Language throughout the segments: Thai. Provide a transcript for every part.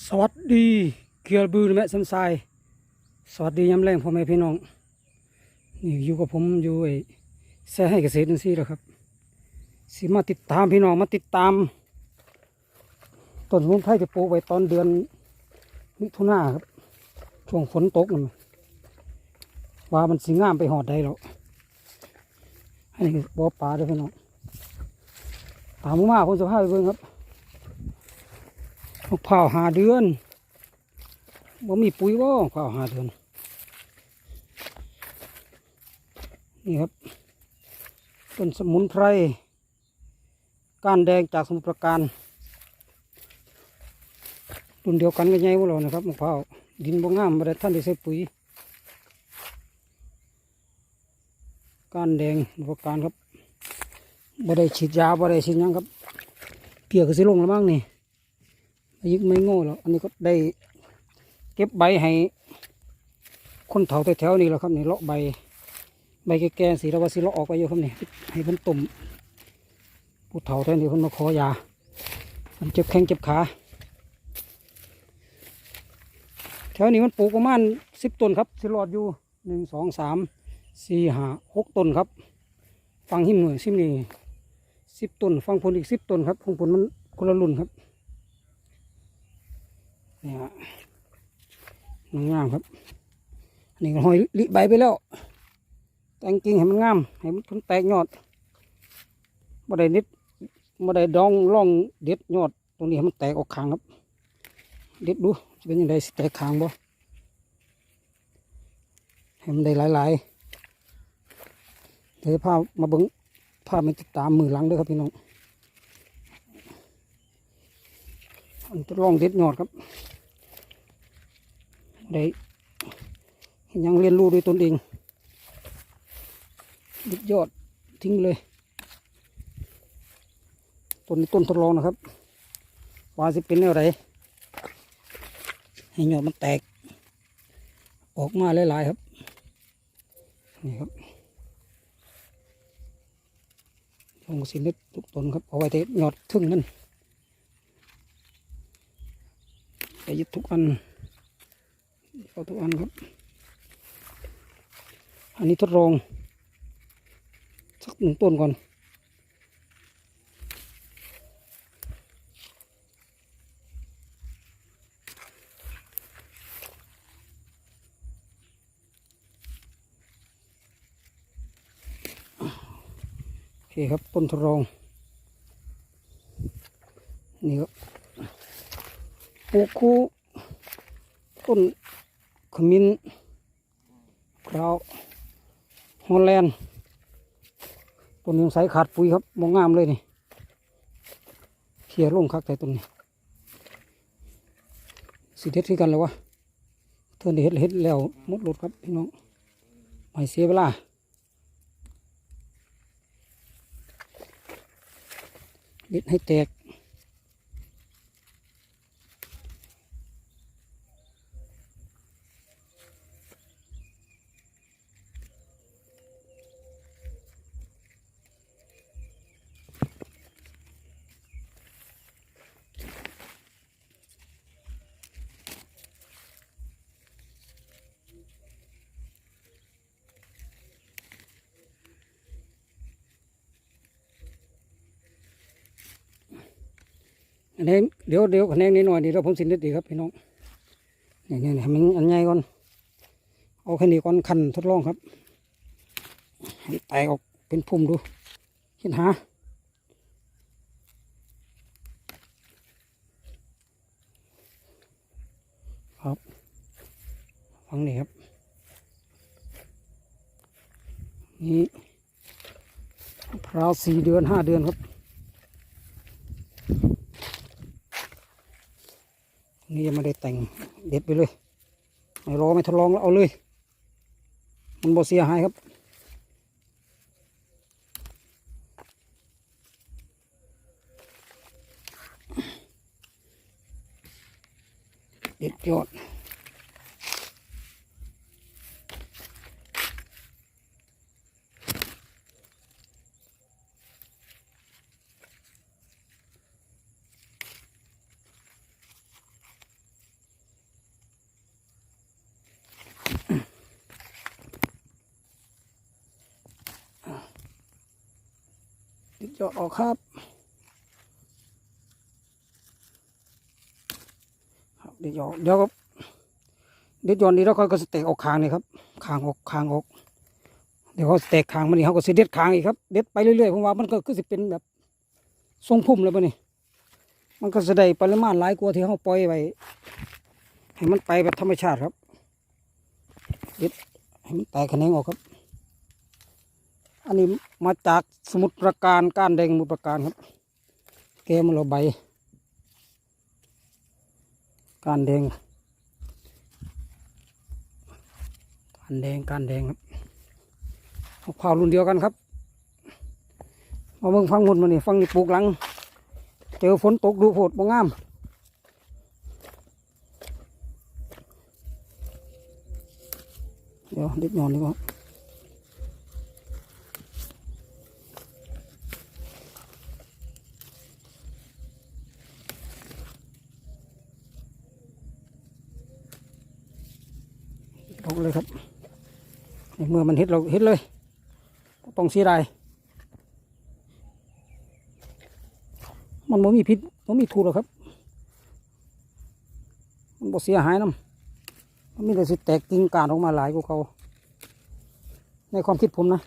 สวัสดีเกียร์บือแม่สันทรายสวัสดีย้ำแรงพ่อแม่พี่น้องนี่อยู่กับผมอยู่ไอ้แซ่ให้เกษตรนั่นสิแล้วครับสิมาติดตามพี่น้องมาติดตามต้นสมุนไพรที่ปลูกไว้ตอนเดือนมิถุนาครับ ช่วงฝนตกนั่นว่ามันสิงามไปหอดได้แล้วอันนี้บ่อปลาด้วยพี่น้องตามมาผมจะพาไปเบิ่งครับ มะพร้าวหาเดือนบ่มีปุ๋ยบ่มะพร้าวหาเดือน นี่ครับต้นสมุนไพรก้านแดงจากสมุทรปราการรุ่นเดียวกันกับใหญ่พวกเรานะครับมะพร้าวดินบ่งามบ่ได้ท่านได้ใส่ปุ๋ยก้านแดงสมุทรปราการครับบ่ได้ฉีดยาบ่ได้ฉีดยังครับ เปียกก็สิลงแล้วมั้งนี่ อายุไม่โง่หรอกอันนี้ก็ได้เก็บใบให้ คนเฒ่าแถวๆนี่แหละครับนี่เลาะใบ ใบแก่ๆสีเราว่าสิเลาะออกไปอยู่ครับนี่ให้เพิ่นตุ่มผู้เฒ่าแถวนี้เพิ่นมาขอยามันเจ็บแข้งเจ็บขาแถวนี้มันปลูกประมาณสิบต้นครับสิรอดอยู่หนึ่งสองสามสี่ห้าหกต้นครับ ฟังหิมหน่วยซิมนี่สิบต้นฟังผลอีกสิบต้นครับของผลมันคนละรุ่นครับ นี่ยงามครับอันนี้ก็หอยลิใบไปแล้วแต่งกิ่งให้มันงามให้มันแตกยอดบ่ได้นิดบ่ได้ดองร่องเด็ดยอด ตรงนี้ให้มันแตกออกขางครับ เด็ดดูจะเป็นยังไงสิแตกขางบ่ให้มันได้หลายๆเดี๋ยวพามาเบิ้งพามาติดตามมือหลังด้วยครับพี่น้องมันจะร่องเด็ดยอดครับ ได้ยังเรียนรู้ด้วยตนเองยึดยอดทิ้งเลยต้นนี้ต้นทดลองนะครับว่าจะเป็นอะไรให้ยอดมันแตก ออกมาหลายๆครับ นี่ครับลงสินนิดทุกต้นครับเอาไว้เทยอดทึ่งนั่นไปยึดทุกอัน เอาทุกอันครับ อันนี้ทดลองสักหนึ่งต้นก่อนโอเคครับต้นทดลองนี่ครับปูคู่ต้น ขมิ้นกราวฮอลแลนด์ต้นนี้ใสขาดปุ๋ยครับมองงามเลยนี่เขี่ยลงคักแต่ต้นนี้สิเด็ดที่กันแล้ววะเทือนได้เห็ดเห็ดแล้วหมดรถครับพี่น้องไม่เสียเวลาเด็ดให้แตก อันเดี๋ยวเดี๋ยวคะแนนนิดหน่อยเดี๋ยวผมสินิดดีครับพี่น้องนี่นี่นี่ให้มันอันใหญ่ก่อนเอาแค่นี้ก่อนคันทดลองครับให้แตกออกเป็นพุ่มดูเห็นหาครับฟังนี่ครับนี่พร้าวสี่เดือนห้าเดือนครับ นี่ยังไม่ได้แต่งเด็ดไปเลยไม่รอไม่ทดลองแล้วเอาเลย มันบ่เสียหายครับ เจาะออกครับเดี๋ยวกเดี๋ยวเด็ดยอนนี้แล้วเขาก็สเต็กออกคางนี่ครับคางออกคางออก เดี๋ยวเขาสเต็กคางมันนี่เขาก็เสิเด็ดคางอีกครับเด็ดไปเรื่อยๆผมว่ามันก็คือสิเป็นแบบทรงพุ่มเลยปะนี่มันก็จะได้ปริมาณหลายกว่าที่เขาปล่อยไว้ให้มันไปแบบธรรมชาติครับเด็ดให้มันแตกแขนงออกครับ อันนี้มาจากสมุทรปราการก้านแดงสมุทรปราการครับ แกมันเราใบก้านแดงก้านแดงก้านแดงครับมะพร้าวรุ่นเดียวกันครับมาเบิ่งฟังหมดมานี่ฟังนี่ปลูกหลัง เจอฝนตกดูโผดบ่งามเดี๋ยวเด็ดหย่อนดีกว่า กเลยครับเมื่อมันเห็ดเราเห็ดเลยบ่ต้องเสียดายมันไม่มีพิษไม่มีทูหรอกครับ มันบ่เสียหายน้ำมันมีแต่สิแตกกิ่งการออกมาหลายกว่าเขาในความคิดผมนะ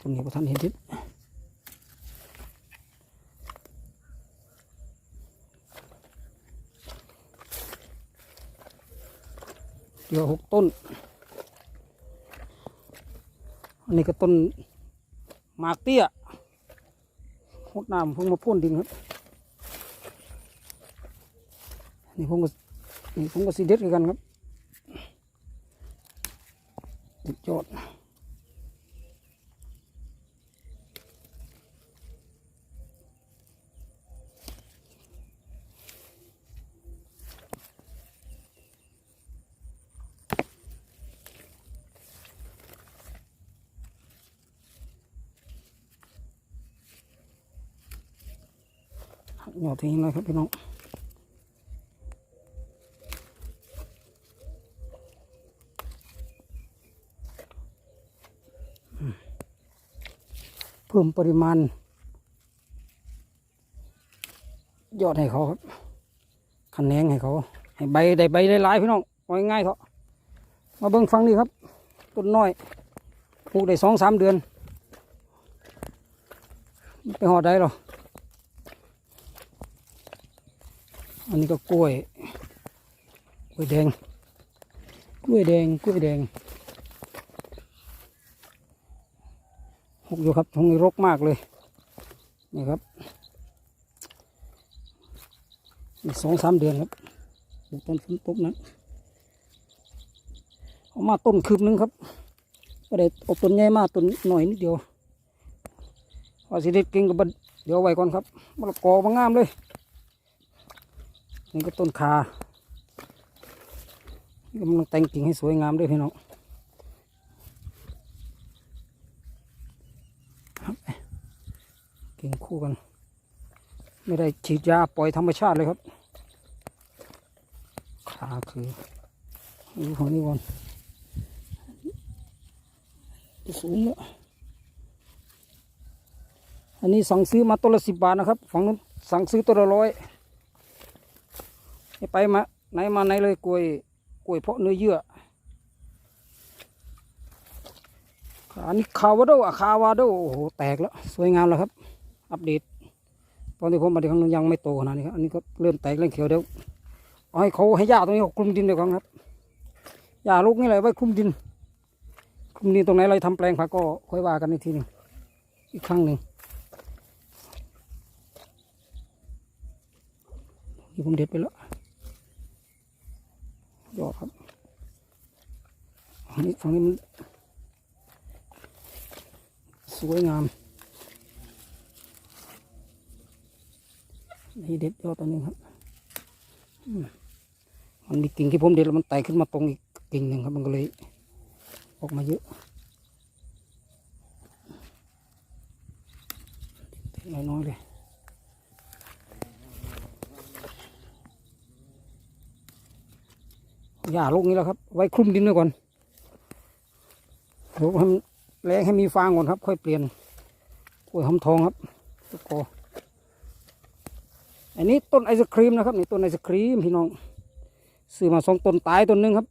คนนี้พระท่านเห็นทิศ เดี๋ยวหกต้น อันนี้ก็ต้นหมากเตี้ยหดน้ำเพิ่งมาพ่นดินครับ นี่ผมก็นี่ผมก็สีเด็ดกันครับสุดยอด หักหยอดทิ้งเลยครับพี่น้องเพิ่มปริมาณยอดให้เขาครับคะแนนให้เขา ให้ใบได้ใบได้หลายพี่น้องง่ายๆเขามาเบิ่งฟังนี่ครับต้นน้อยปลูกได้สองสามเดือนไปหอดได้หรอ อันนี้ก็กล้วย กล้วยแดง กล้วยแดง กล้วยแดง หกอยู่ครับตรงนี้รกมากเลย นี่ครับสองสามเดือนครับปลูกต้นฝนตกนั้นเอามาต้นคืบนึงครับก็ได้เอาต้นใหญ่มาต้นหน่อยนิดเดียวพอสิเด็ดกิ่งก็บัดเดี๋ยวไว้ก่อนครับมะละกอมางามเลย นี่ก็ต้นคานี่กำลังแต่งกิ่งให้สวยงามด้วยพี่น้องกิ่งคู่กัน ไม่ได้ฉีดยาปล่อยธรรมชาติเลยครับขาคือดูของนี่ก่อนสูงเนี่ยอันนี้สั่งซื้อมาตัวละสิบบาทนะครับ ฝั่งนู้นสั่งซื้อตัวละร้อย ไปมาไหนมาไหนเลยกล้วยกล้วยเพาะเนื้อเยื่ออันนี้คาวาโดอะคาวาโดโอ้โหแตกแล้วสวยงามแล้วครับ อัปเดต ตอนที่ผมมาที่ครั้งนู้นยังไม่โตขนาดนี้ครับอันนี้ก็เริ่มแตกเริ่มเขียวเดี๋ยวเอาให้เขาให้หญ้าตรงนี้เขาคลุมดินเดี๋ยวก่อนครับหญ้าลูกนี่แหละไว้คลุมดินคลุมดินตรงไหนเราทำแปลงผักก็ค่อยว่ากันอีกทีหนึ่งอีกครั้งหนึ่งนี่ผมเด็ดไปแล้วยอดครับ อันนี้ฝั่งนี้มันสวยงาม นี่เด็ดยอดตัวหนึงครับมมันมีกิ่งที่ผมเด็ดแล้วมันไต่ขึ้นมาตรงอีกกิ่งหนึ่งครับ มันก็เลยออกมาเยอะน้อยๆเลยหญ้าลูกนี้แล้วครับ ไว้คลุมดินไว้ก่อน เดี๋ยวให้มันแรงให้มีฟางก่อนครับ ค่อยเปลี่ยนล้วยหอมทองครับแล้วก็อันนี้ต้นไอศครีมนะครับนี่ต้นไอศครีมพี่น้องซื้อมาสองต้นตายต้นหนึ่งครับ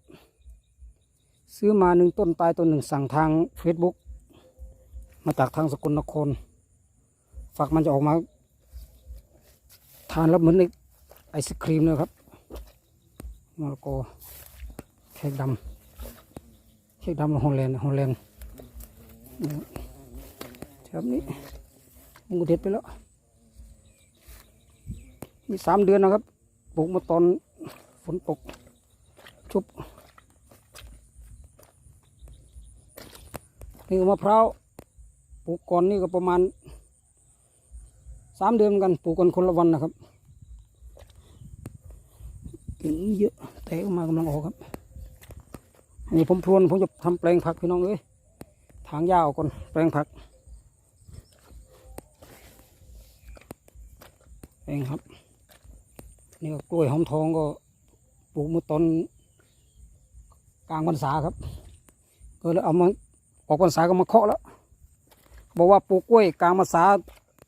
ซื้อมาหนึ่งต้นตายต้นหนึ่งสั่งทางเฟซบุ๊กมาจากทางสกลนครฝักมันจะออกมา ทานแล้วเหมือนในไอศครีมเลยครับมะละกอแขกดำ แขกดำฮอลแลนด์ฮอลแลนด์นี่ครับนี้มูเด็ดไปแล้วมีสามเดือนนะครับปลูกมาตอนฝนตกชุบนี่มะพร้าวปลูกก่อนนี่ก็ประมาณสามเดือนเหมือนกันปลูกกันคนละวันนะครับกิ่งเยอะแตกออกมากำลังออกครับอันนี้ผมพรวนผมจะ ทำแปลงผักพี่น้องเอ้ยถางหญ้าออกก่อนแปลงผักแปลงครับนี่ก็กล้วยหอมทองก็ปลูกเมื่อตอนกลางพรรษาครับก็เลยเอามาออกพรรษาก็มาเคาะแล้วบอกว่าปลูกกล้วยกลางพรรษา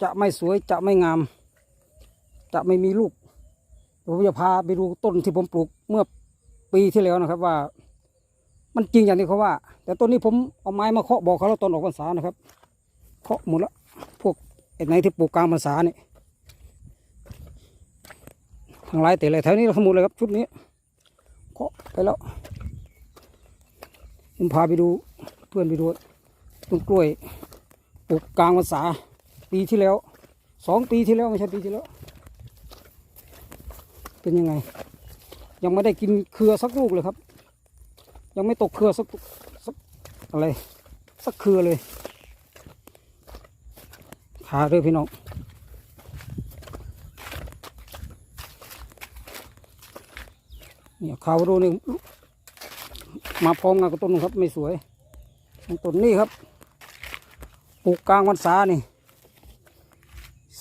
จะไม่สวยจะไม่งาม จะไม่มีลูกผมจะพาไปดูต้นที่ผมปลูกเมื่อปีที่แล้วนะครับว่า มันจริงอย่างที่เขาว่า แต่ต้นนี้ผมเอาไม้มาเคาะบอกเขาแล้วตอนออกพรรษานะครับ เคาะหมดแล้วพวกไอ้ไหนที่ปลูกกลางพรรษาเนี่ยทางไรแต่ไรแถวนี้ทั้งหมดเลยครับชุดนี้เคาะไปแล้วผมพาไปดูเพื่อนไปดูต้นกล้วยปลูกกลางพรรษาปีที่แล้วสองปีที่แล้วไม่ใช่ปีที่แล้ว เป็นยังไง ยังไม่ได้กินเครือสักลูกเลยครับ ยังไม่ตกเครือสักสักอะไรสักเครือเลยขาเลยพี่น้องเนี่ยขาวดูนี่มาพร้อมกันกับต้นครับไม่สวยต้นนี้ครับปลูกกลางวันษานี่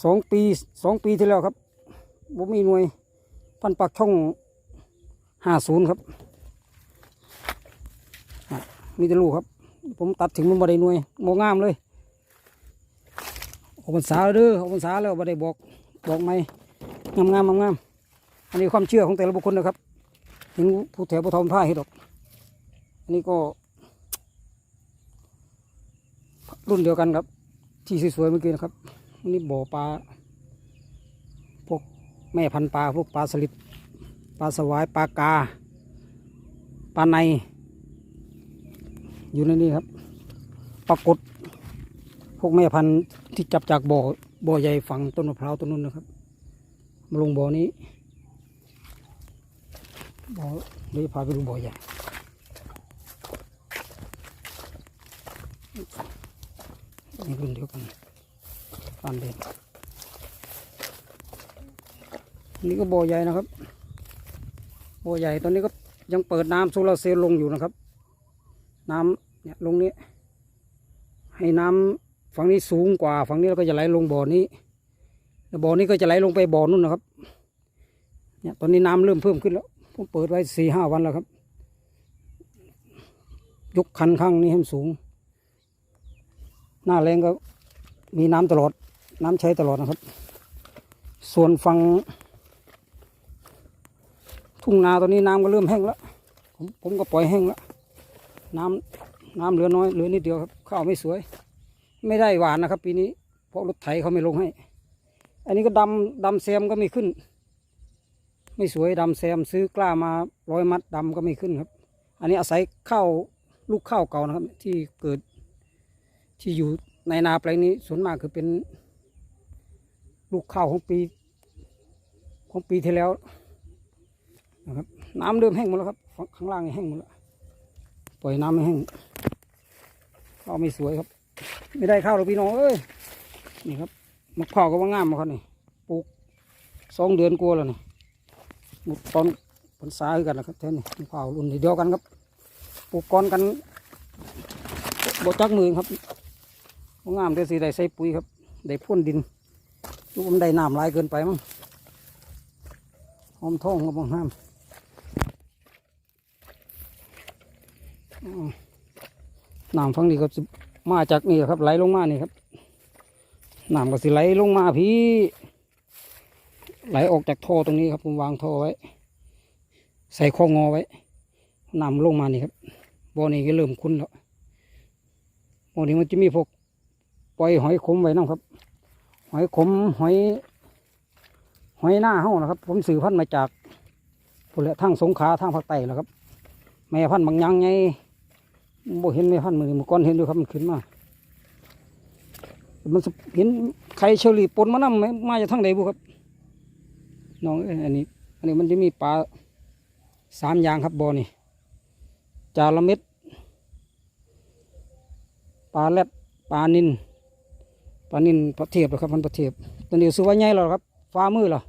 สองปีสองปีที่แล้วครับผมมีหน่วย พันปักช่องห้าศูนย์ครับ มีแต่ลูกครับ ผมตัดถึงมันบ่ได้หน่วยโมงามเลยออกพรรษาด้วเด้อออกพรรษาแล้วบ่ได้บอกบอกไหมงามงามงามงามอันนี้ความเชื่อของแต่ละบุคคลนะครับถึงผู้แถวผู้ทอมผ้าเห็ดอก อันนี้ก็รุ่นเดียวกันครับ ที่สวยๆเมื่อกี้นะครับนนี่บ่อปลาพวกแม่พันปลาพวกปลาสลิดปลาสวายปลากาปลาใน อยู่ในนี้ครับ ปรากฏพวกแม่พันธุ์ที่จับจากบ่อบ่อใหญ่ฝั่งต้นมะพร้าวต้นนู้นนะครับ มาลงบ่อนี้บ่อเดี๋ยพาไปดูบ่อใหญ่นี่รุ่นเดียวกันปานเด่นนี่ก็บ่อใหญ่นะครับบ่อใหญ่ตอนนี้ก็ยังเปิดน้ำโซลาร์เซลล์ลงอยู่นะครับ น้ำ เนี่ยลงนี้ ให้น้ำฝั่งนี้สูงกว่าฝั่งนี้แล้วก็จะไหลลงบ่อนี้แล้วบ่อนี้ก็จะไหลลงไปบ่อนู่นนะครับ เนี่ยตอนนี้น้ำเริ่มเพิ่มขึ้นแล้วผมเปิดไว้สี่ห้าวันแล้วครับ ยกคันข้างนี้ให้มันสูง หน้าแรงก็มีน้ำตลอด น้ำใช้ตลอดนะครับ ส่วนฝั่งทุ่งนาตอนนี้น้ำก็เริ่มแห้งแล้วผมผมก็ปล่อยแห้งแล้วน้ำ น้ำเหลือน้อยเหลือนิดเดียวครับข้าวไม่สวย ไม่ได้หวานนะครับ ปีนี้เพราะรถไถเขาไม่ลงให้ อันนี้ก็ดำดำแซมก็ไม่ขึ้น ไม่สวยดำแซมซื้อกล้ามาร้อยมัดดำก็ไม่ขึ้นครับ อันนี้อาศัยข้าวลูกข้าวเก่านะครับ ที่เกิดที่อยู่ในนาแปลงนี้ส่วนมากคือเป็น ลูกข้าวของปี ของปีที่แล้วนะครับ น้ำเริ่มแห้งหมดแล้วครับข้างล่างนี่แห้งหมดแล้วปล่อยน้ำไม่แห้ง ข้าวไม่สวยครับ ไม่ได้ข้าวหรอกพี่น้องเอ้ยนี่ครับมะพร้าวก็ว่างามมาครับนี่ปลูกสองเดือนกลัวแล้วนี่หมดตอนพรรษาคือกันนะครับแท้นี่มะพร้าวรุ่นเดียวกันครับปลูกก้อนกันบจักมือครับงามแต่สีได้ใส่ปุ๋ยครับได้พ่นดินลูกมันได้น้ำลายเกินไปมั้งหอมทองก็บางห้ามอ้าว น้ำฟังนี้ก็มาจากนี่ครับ ไหลลงมานี่ครับน้ำก็สิไหลลงมาพี่ ไหลออกจากท่อตรงนี้ครับผมวางท่อไว้ ใส่ข้องอไว้น้ำลงมานี่ครับบ่อนี้ก็เริ่มคุ้นแล้วบ่อนี้มันจะมีพวกปล่อยหอยขมไว้นะครับ หอยขมหอย หอยหน้าเฮานะครับ ผมสื่อพันธุ์มาจากพุ่นแหละทางสงขาทางภาคใต้แล้วครับ แม่พันธุ์บางยังไง บ่เห็นแม่พันมือมือก่อนเห็นอยู่ครับมันขึ้นมามันเห็นไข่เชอรี่ปนมานำมมาจากทางใดบุครับน้องอันนี้ อันนี้มันจะมีปลาสามอย่างครับบ่อนี่จาระเม็ดปลาแรดปลานินปลานินปลาเทียบนะครับมันปลาเทียบตัวนี้ซื้อไว้ใหญ่แล้วครับฟ้ามือเหรอ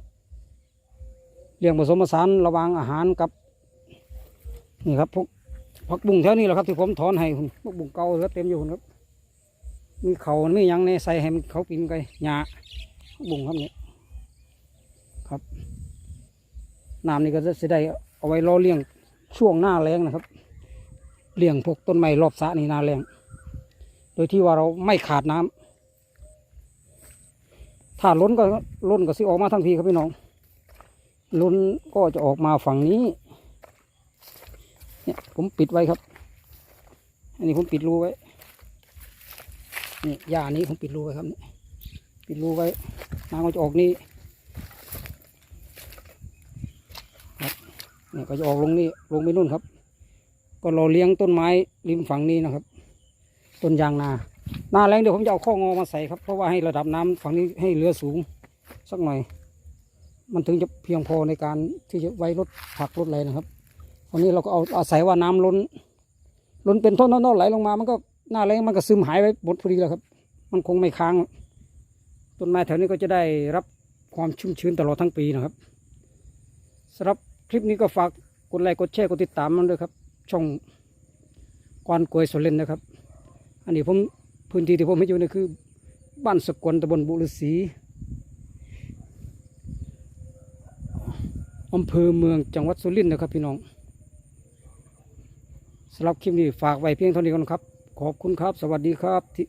เลี้ยงผสมผสานระหว่างอาหารกับนี่ครับพวก ผักบุ้งแถวนี้แหละครับที่ผมถอนให้คุณผักบุ้งเก่าเหลือเต็มอยู่ครับ มีเขาไม่ยังในใส่ให้มันเขากินไก่หญ้าผักบุ้งครับนี่ครับน้ำนี่ก็จะได้เอาไว้รอเลี้ยงช่วงหน้าแรงนะครับ เลี้ยงพวกต้นไม้รอบสระนี่หน้าแรงโดยที่ว่าเราไม่ขาดน้ำถ้าล้นก็ล้นก็สิออกมาทั้งทีครับพี่น้องล้นก็จะออกมาฝั่งนี้ เนี่ยผมปิดไว้ครับ อันนี้ผมปิดรูไว้ นี่ยานี้ผมปิดรูไว้ครับนี่ปิดรูไว้น้ำก็จะออกนี่ครับนี่ก็จะออกลงนี่ลงไปนู่นครับ ก็เราเลี้ยงต้นไม้ริมฝั่งนี้นะครับ ต้นยางนา หน้าแรงเดี๋ยวผมจะเอาข้องอมาใส่ครับ เพราะว่าให้ระดับน้ำฝั่งนี้ให้เรือสูงสักหน่อย มันถึงจะเพียงพอในการที่จะไว้รถผักรถอะไรนะครับ วันนี้เราก็เอาอาศัยว่าน้ำล้น ล้นเป็นท่อนๆไหลลงมา มันก็หน้าแรงมันก็ซึมหายไปหมดพอดีแล้วครับ มันคงไม่ค้าง ต้นไม้แถวนี้ก็จะได้รับความชุ่มชื้นตลอดทั้งปีนะครับสำหรับคลิปนี้ก็ฝากกดไลค์กดแชร์กดติดตามมันด้วยครับ ช่องกวนกวยสวนเล่นนะครับ อันนี้ผมพื้นที่ที่ผมให้อยู่นี่คือ บ้านสกลตำบลบุรษีอำเภอเมืองจังหวัดสุรินทร์นะครับพี่น้อง สำหรับคลิปนี้ฝากไว้เพียงเท่านี้ก่อนครับ ขอบคุณครับ สวัสดีครับที่